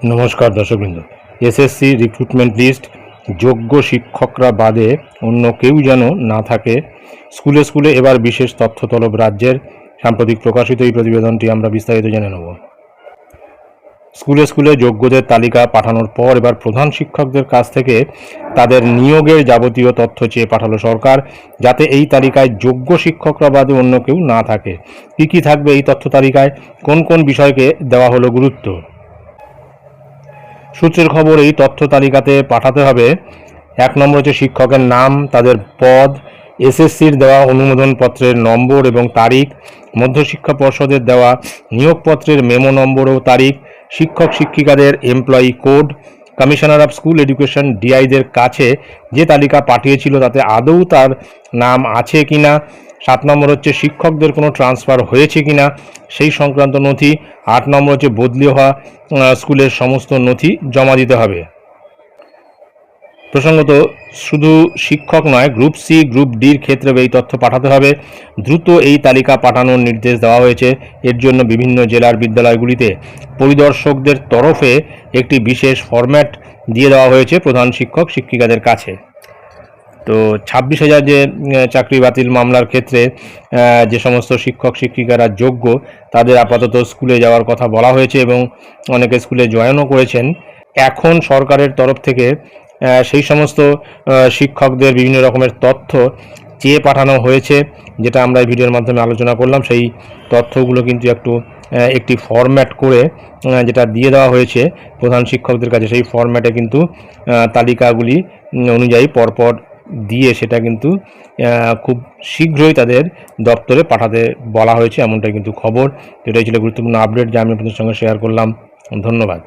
নমস্কার দর্শকবৃন্দ। SSC recruitment list যোগ্য শিক্ষকরা বাদে অন্য কেউ যেন না থাকে। স্কুলে স্কুলে এবার বিশেষ তথ্য তলব রাজ্যের সাম্প্রতিক প্রকাশিত এই প্রতিবেদনটি আমরা বিস্তারিত জেনে নেব। স্কুলে স্কুলে যোগ্যদের তালিকা পাঠানোর পর এবার প্রধান শিক্ষকদের কাছ থেকে তাদের নিয়োগের যাবতীয় তথ্য চেয়ে পাঠালো সরকার, যাতে এই তালিকায় যোগ্য শিক্ষকরা বাদে অন্য কেউ না থাকে। কী কী থাকবে এই তথ্য তালিকায়? কোন কোন বিষয়কে দেওয়া হলো গুরুত্ব? সূত্রের খবর, এই তথ্য তালিকাতে পাঠাতে হবে। এক নম্বর হচ্ছে শিক্ষকের নাম, তাদের পদ, এসএসসির দেওয়া অনুমোদনপত্রের নম্বর এবং তারিখ, মধ্যশিক্ষা পর্ষদের দেওয়া নিয়োগপত্রের মেমো নম্বর ও তারিখ, শিক্ষক, শিক্ষিকাদের employee code, commissioner of school education ডিআইদের কাছে যে তালিকা পাঠিয়েছিল তাতে আদৌ তার নাম আছে কিনা সাত নম্বর হচ্ছে শিক্ষকদের কোনো ট্রান্সফার হয়েছে কিনা, সেই সংক্রান্ত নথি, আট নম্বর হচ্ছে বদলি হওয়া স্কুলের সমস্ত নথি জমা দিতে হবে। প্রসঙ্গত, শুধু শিক্ষক নয় গ্রুপ সি গ্রুপ ডির ক্ষেত্রেও এই তথ্য পাঠাতে হবে। দ্রুত এই তালিকা পাঠানোর নির্দেশ দেওয়া হয়েছে। এর জন্য বিভিন্ন জেলার বিদ্যালয়গুলিতে পরিদর্শকদের তরফে একটি বিশেষ ফরম্যাট দিয়ে দেওয়া হয়েছে প্রধান শিক্ষক, শিক্ষিকাদের কাছে। তো ছাব্বিশ হাজার যে চাকরি বাতিল মামলার ক্ষেত্রে যে সমস্ত শিক্ষক শিক্ষিকারা যোগ্য, তাদের আপাতত স্কুলে যাওয়ার কথা বলা হয়েছে এবং অনেকে স্কুলে জয়েনও করেছেন। এখন সরকারের তরফ থেকে সেই সমস্ত শিক্ষকদের বিভিন্ন রকমের তথ্য চেয়ে পাঠানো হয়েছে, যেটা আমরা এই ভিডিওর মাধ্যমে আলোচনা করলাম। সেই তথ্যগুলো কিন্তু একটু একটি ফরম্যাট করে যেটা দিয়ে দেওয়া হয়েছে প্রধান শিক্ষকদের কাছে, সেই ফরম্যাটে কিন্তু তালিকাগুলি অনুযায়ী পরপর দিয়ে সেটা কিন্তু খুব শীঘ্রই তাদের দপ্তরে পাঠাতে বলা হয়েছে, এমনটাই কিন্তু খবর। এটাই ছিল গুরুত্বপূর্ণ আপডেট যা আমি আপনাদের সঙ্গে শেয়ার করলাম। ধন্যবাদ।